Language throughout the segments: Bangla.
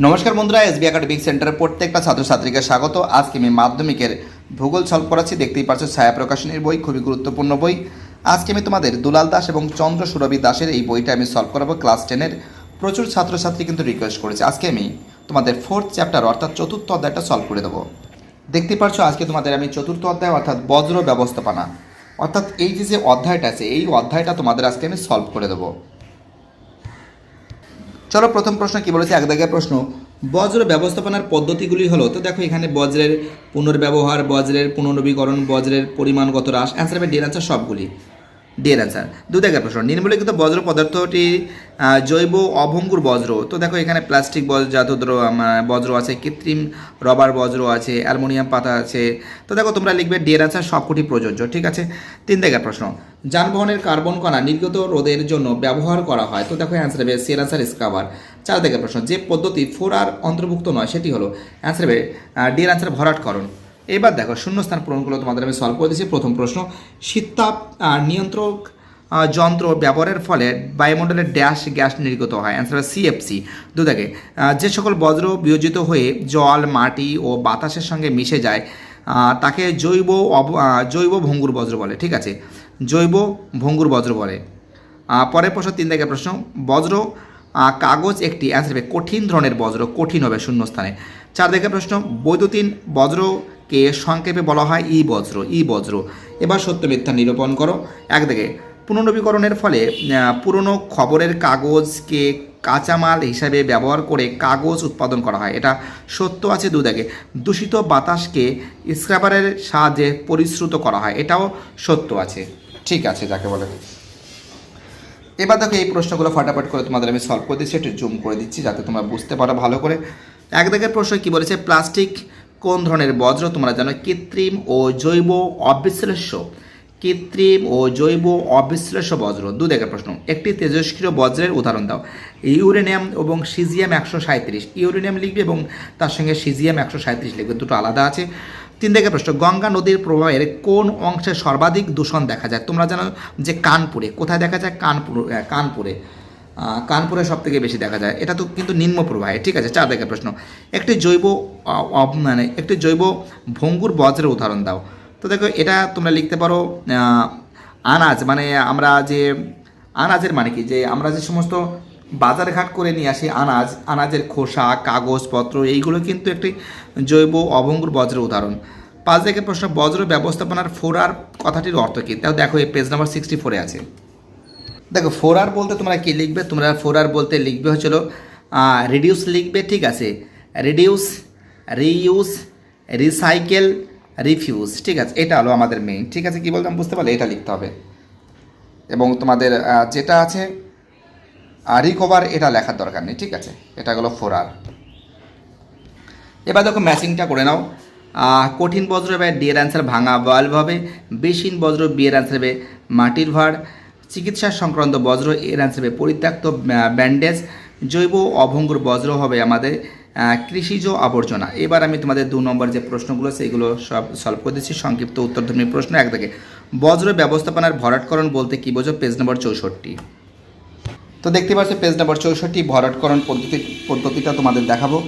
নমস্কার বন্ধুরা, এসবি একাডেমিক সেন্টারের প্রত্যেকটা ছাত্রছাত্রীকে স্বাগত। আজকে আমি মাধ্যমিকের ভূগোল সলভ করাচ্ছি। দেখতেই পাচ্ছ ছায়া প্রকাশনীর বই, খুবই গুরুত্বপূর্ণ বই। আজকে আমি তোমাদের দুলাল দাস এবং চন্দ্র সুরভি দাসের এই বইটা আমি সলভ করাবো। ক্লাস টেনের প্রচুর ছাত্রছাত্রী কিন্তু রিকোয়েস্ট করেছে। আজকে আমি তোমাদের ফোর্থ চ্যাপ্টার অর্থাৎ চতুর্থ অধ্যায়টা সলভ করে দেবো। দেখতে পাচ্ছ আজকে তোমাদের আমি চতুর্থ অধ্যায়, অর্থাৎ বজ্র ব্যবস্থাপনা, অর্থাৎ এই যে যে অধ্যায়টা আছে, এই অধ্যায়টা তোমাদের আজকে আমি সলভ করে দেবো। চলো প্রথম প্রশ্ন, কি বলেছে? এক দাগের প্রশ্ন। বজ্র ব্যবস্থাপনার পদ্ধতিগুলি হলো, তো দেখো এখানে বজ্রের পুনর্ব্যবহার, বজ্রের পুনর্নবীকরণ, বজ্রের পরিমাণগত হ্রাস অ্যান্সার হবে ডিল অ্যান্সার সবগুলি। ডিএর অ্যান্সার দু দাগের প্রশ্ন নিম্নলিখিত বজ্র পদার্থটি জৈব অভঙ্গুর বজ্র। তো দেখো এখানে প্লাস্টিক দ্র- বজ্র আছে, কৃত্রিম রবার বজ্র আছে, অ্যালুমিনিয়াম পাতা আছে। তো দেখো তোমরা লিখবে ডিএর অ্যান্সার সবকটি প্রযোজ্য, ঠিক আছে? তিন দেখার প্রশ্ন, যানবাহনের কার্বন কণা নির্গত রোদের জন্য ব্যবহার করা হয়? তো দেখো অ্যান্সার হবে সের অ্যান্সার স্কাবার চার দাগের প্রশ্ন, যে পদ্ধতি ফোর আর অন্তর্ভুক্ত নয়, সেটি হলো অ্যান্সার হবে ডিএর অ্যান্সার ভরাটকরণ। এবার দেখো শূন্যস্থান পূরণগুলো তোমাদের আমি সলভ করে দিয়েছি। প্রথম প্রশ্ন শীততাপ আহ, নিয়ন্ত্রক যন্ত্র ব্যবহারের ফলে বায়ুমণ্ডলের ড্যাশ গ্যাস নির্গত হয়। অ্যান্সার সিএফসি দু দেখে যে সকল বজ্র বিয়োজিত হয়ে জল মাটি ও বাতাসের সঙ্গে মিশে যায় তাকে জৈব অব- জৈব ভঙ্গুর বজ্র বলে ঠিক আছে? জৈব ভঙ্গুর বজ্র বলে। পরের প্রশ্ন তিন দাগের প্রশ্ন বজ্র কাগজ একটি অ্যান্সার হবে কঠিন ধরনের বজ্র কঠিন হবে শূন্যস্থানে। চার দেখে প্রশ্ন বৈদ্যুতিন বজ্রকে সংক্ষেপে বলা হয় ই বজ্র ই বজ্র। এবার সত্য মিথ্যা নিরূপণ করো। একদিকে পুনর্নবীকরণের ফলে পুরনো খবরের কাগজকে কাঁচামাল হিসাবে ব্যবহার করে কাগজ উৎপাদন করা হয়। এটা সত্য আছে দুদাগে দূষিত বাতাসকে স্ক্র্যাপারের সাহায্যে পরিশ্রুত করা হয়। এটাও সত্য আছে। ঠিক আছে, যাকে বলে। এবার দেখো এই প্রশ্নগুলো ফাটাফাট করে তোমাদের আমি সলভ করে দিচ্ছি। একটু জুম করে দিচ্ছি যাতে তোমরা বুঝতে পারো ভালো করে। এক প্রশ্ন কি বলেছে? প্লাস্টিক কোন ধরনের বজ্র তোমরা জানো? কৃত্রিম ও জৈব অবিশ্লেষ্য। কৃত্রিম ও জৈব অবিশ্লেষ্য বজ্র। দু দেখার প্রশ্ন। একটি তেজস্ক্রিয় বজ্রের উদাহরণ দাও। ইউরেনিয়াম এবং সিজিয়াম একশো সাঁত্রিশ ইউরেনিয়াম লিখবে এবং তার সঙ্গে সিজিয়াম একশো সাঁত্রিশ লিখবে। দুটো আলাদা আছে। তিন থেকে প্রশ্ন। গঙ্গা নদীর প্রবাহের কোন অংশে সর্বাধিক দূষণ দেখা যায়? তোমরা জানো যে কানপুরে। কোথায় দেখা যায়? কানপুর কানপুরে। কানপুরে সব থেকে বেশি দেখা যায়। এটা তো কিন্তু নিম্ন প্রবাহে, ঠিক আছে? চার দেখে প্রশ্ন। একটি জৈব মানে একটি জৈব ভঙ্গুর বজ্রের উদাহরণ দাও। তো দেখো, এটা তোমরা লিখতে পারো আনাজ মানে আমরা যে, আনাজের মানে কি? যে আমরা যে সমস্ত বাজার ঘাট করে নিয়ে আসি আনাজ, আনাজের খোসা কাগজপত্র এইগুলো কিন্তু একটি জৈব অভঙ্গুর বজ্রের উদাহরণ। পাঁচ থেকে প্রশ্ন, বজ্র ব্যবস্থাপনার ফোরার কথাটির অর্থ কী? তাও দেখো, এই পেজ নাম্বার সিক্সটি ফোরে আছে। দেখো ফোর আর বলতে তোমরা কি লিখবে? তোমরা ফোর আর বলতে লিখবে হচ্ছিল রিডিউস লিখবে, ঠিক আছে? রিডিউস রিইউজ রিসাইকেল রিফিউজ ঠিক আছে? এটা হলো আমাদের মেইন ঠিক আছে? কি বলতাম বুঝতে পারলে? এটা লিখতে হবে। এবং তোমাদের যেটা আছে রিকভার এটা লেখার দরকার নেই, ঠিক আছে? এটা হলো ফোর আর এবার দেখো ম্যাচিংটা করে নাও। কঠিন বজ্র হবে ডিয়ের অ্যান্সার ভাঙা বাল্ব হবে। বেশিন বজ্র বিয়ের অ্যান্সার হবে মাটির ভাড় চিকিৎসা সংক্রান্ত বজ্র এর হবে পরিত্যক্ত ব্যান্ডেজ জৈব অভঙ্গুর বজ্র হবে আমাদের কৃষিজ আবর্জনা। এবার আমি তোমাদের দু নম্বর যে প্রশ্নগুলো সেগুলো সব সলভ করে দিচ্ছি। সংক্ষিপ্ত উত্তরধর্মী প্রশ্ন এক থেকে। বজ্র ব্যবস্থাপনার ভরাটকরণ বলতে কী বোঝো? পেজ নম্বর চৌষট্টি। তো দেখতে পাচ্ছ পেজ নাম্বার চৌষট্টি, ভরাটকরণ পদ্ধতি, পদ্ধতিটা তোমাদের দেখাবো।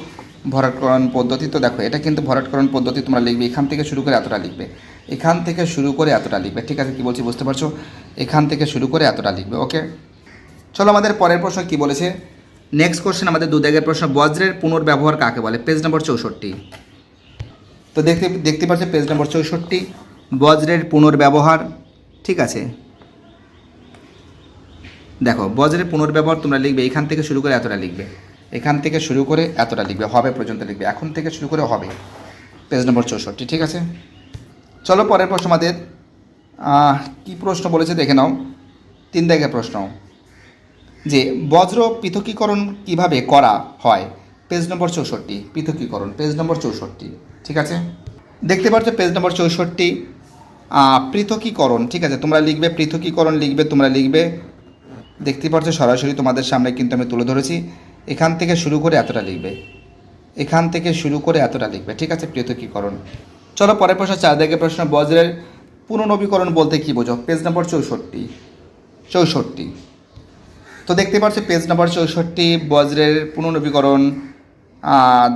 ভরাটকরণ পদ্ধতি তো দেখো, এটা কিন্তু ভরাটকরণ পদ্ধতি তোমরা লিখবে। এখান থেকে শুরু করে এতটা লিখবে। এখান থেকে শুরু করে এতটা লিখবে। ঠিক আছে, কি বলছি বুঝতে পারছ? এখান থেকে শুরু করে এতটা লিখবে ওকে চলো আমাদের পরের প্রশ্ন কি বলেছে? নেক্সট কোশ্চেন আমাদের দু দাগের প্রশ্ন, বজ্রের পুনর্ব্যবহার কাকে বলে? পেজ নম্বর চৌষট্টি। তো দেখতে দেখতে পাচ্ছ পেজ নম্বর চৌষট্টি, বজ্রের পুনর্ব্যবহার, ঠিক আছে? দেখো, বজ্রের পুনর্ব্যবহার তোমরা লিখবে, এখান থেকে শুরু করে এতটা লিখবে। এখান থেকে শুরু করে এতটা লিখবে, হবে পর্যন্ত লিখবে, এখন থেকে শুরু করে হবে। পেজ নম্বর চৌষট্টি, ঠিক আছে? চলো পরের প্রশ্ন আমাদের কি প্রশ্ন বলেছে দেখে নাও। তিন দাগের প্রশ্ন। যে বজ্র পৃথকীকরণ কীভাবে করা হয়? পেজ নম্বর চৌষট্টি, পৃথকীকরণ, পেজ নম্বর চৌষট্টি, ঠিক আছে? দেখতে পাচ্ছ পেজ নম্বর চৌষট্টি পৃথকীকরণ, ঠিক আছে? তোমরা লিখবে, পৃথকীকরণ লিখবে, তোমরা লিখবে। দেখতে পাচ্ছ সরাসরি তোমাদের সামনে কিন্তু আমি তুলে ধরেছি। এখান থেকে শুরু করে এতটা লিখবে। এখান থেকে শুরু করে এতটা লিখবে, ঠিক আছে? পৃথকীকরণ। চলো পরের প্রশ্ন, চার দিকে প্রশ্ন, বজ্রের পুনর্নবীকরণ বলতে কী বোঝো? পেজ নম্বর চৌষট্টি। চৌষট্টি। তো দেখতে পাচ্ছ পেজ নাম্বার চৌষট্টি, বজ্রের পুনর্নবীকরণ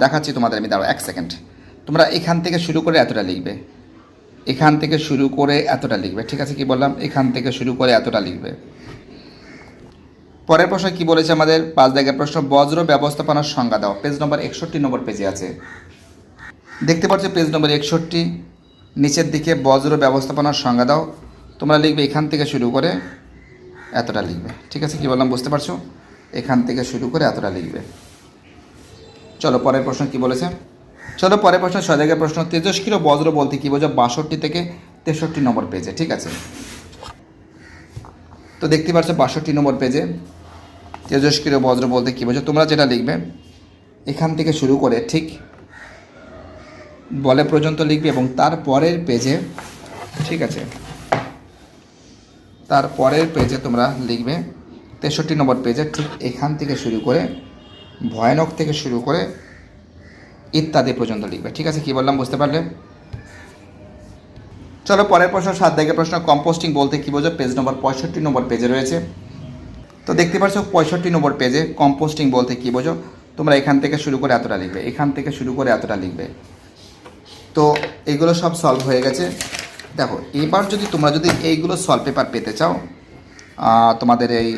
দেখাচ্ছি তোমাদের আমি, দাঁড়াও এক সেকেন্ড তোমরা এখান থেকে শুরু করে এতটা লিখবে। এখান থেকে শুরু করে এতটা লিখবে, ঠিক আছে কি বললাম? এখান থেকে শুরু করে এতটা লিখবে। পরের প্রশ্ন কি বলেছে আমাদের? পাঁচ দাগের প্রশ্ন, বজ্র ব্যবস্থাপনার সংজ্ঞা দাও। পেজ নম্বর একষট্টি নম্বর পেজে আছে। দেখতে পাচ্ছ পেজ নম্বর একষট্টি। নিচের দিকে বজ্র ব্যবস্থাপনার সংজ্ঞা দাও। তোমরা লিখবে এখান থেকে শুরু করে এতটা লিখবে। ঠিক আছে, কি বললাম বুঝতে পারছ? এখান থেকে শুরু করে এতটা লিখবে। চলো, পরের প্রশ্ন কি বলেছে? চলো, পরের প্রশ্ন, ছয় দাগের প্রশ্ন, তেজস্ক্রিয় বজ্র বলতে কি বোঝো বাষট্টি থেকে তেষট্টি নম্বর পেজে, ঠিক আছে? তো দেখতে পাচ্ছ বাষট্টি নম্বর পেজে তেজস্ক্রিয় বজ্র বলতে কী বোঝো তোমরা যেটা লিখবে, এখান থেকে শুরু করে ঠিক বলে পর্যন্ত লিখবে এবং তার পরের পেজে, ঠিক আছে, তার পরের পেজে তোমরা লিখবে তেষট্টি নম্বর পেজে ঠিক এখান থেকে শুরু করে, ভয়ানক থেকে শুরু করে ইত্যাদি পর্যন্ত লিখবে, ঠিক আছে, কি বললাম, বুঝতে পারলে? চলো পরের প্রশ্ন, সাত দাগের প্রশ্ন কম্পোস্টিং বলতে কী বোঝো? পেজ নম্বর পঁয়ষট্টি নম্বর পেজে রয়েছে। তো দেখতে পাচ্ছ পঁয়ষট্টি নম্বর পেজে কম্পোস্টিং বলতে কী বোঝো? তোমরা এখান থেকে শুরু করে এতটা লিখবে, এখান থেকে শুরু করে এতটা লিখবে। তো এগুলো সব সলভ হয়ে গেছে। দেখো, এবার যদি তোমরা যদি এইগুলো সলভ পেপার পেতে চাও তোমাদের এই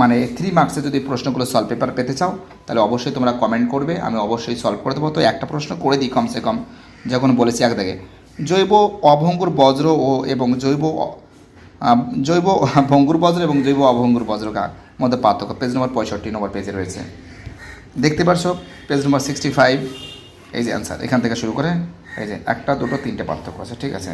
মানে থ্রি মার্কসে যদি প্রশ্নগুলো সলভ পেপার পেতে চাও, তাহলে অবশ্যই তোমরা কমেন্ট করবে, আমি অবশ্যই সলভ করে দেবো। তো একটা প্রশ্ন করে দিই কমসে কম, যখন বলেছি এক দাগে, জৈব অভঙ্গুর বজ্র ও এবং জৈব জৈব ভঙ্গুর বজ্র এবং জৈব অভঙ্গুর বজ্র কার মধ্যে পার্থক্য? পেজ নম্বর পঁয়ষট্টি নম্বর পেজে রয়েছে। দেখতে পারছ? পেজ নম্বর সিক্সটি ফাইভ এই যে অ্যান্সার এখান থেকে শুরু করে, এই যে একটা, দুটো, তিনটে পার্থক্য আছে, ঠিক আছে?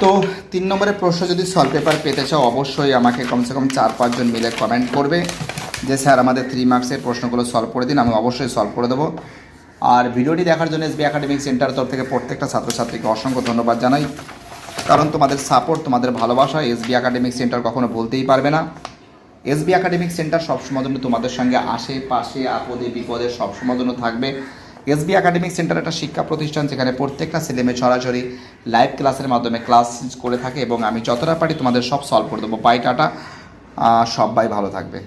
তো তিন নম্বরের প্রশ্ন, যদি সলভ পেপার পেতে চাও, অবশ্যই আমাকে কমসে কম চার, পাঁচজন মিলে কমেন্ট করবে যে, স্যার, আমাদের থ্রি মার্কসের প্রশ্নগুলো সলভ করে দিন, আমি অবশ্যই সলভ করে দেবো। আর ভিডিওটি দেখার জন্য এসবি একাডেমিক সেন্টার তরফ থেকে প্রত্যেকটা ছাত্রছাত্রীকে অসংখ্য ধন্যবাদ জানাই। কারণ তোমাদের সাপোর্ট তোমাদের ভালোবাসা এসবি একাডেমিক সেন্টার কখনো বলতেই পারবে না। এসবি একাডেমিক সেন্টার সবসময় জন্য তোমাদের সঙ্গে আশেপাশে আপদে, বিপদে সবসময় জন্য থাকবে। এস বি একাডেমিক সেন্টার একটা শিক্ষা প্রতিষ্ঠান যেখানে প্রত্যেকটা ছেলেমেয়ে সরাসরি লাইভ ক্লাসের মাধ্যমে ক্লাস করে থাকে এবং আমি যতটা পারি তোমাদের সব সলভ করে দেবো। পাইটাটা সবাই ভালো থাকবে।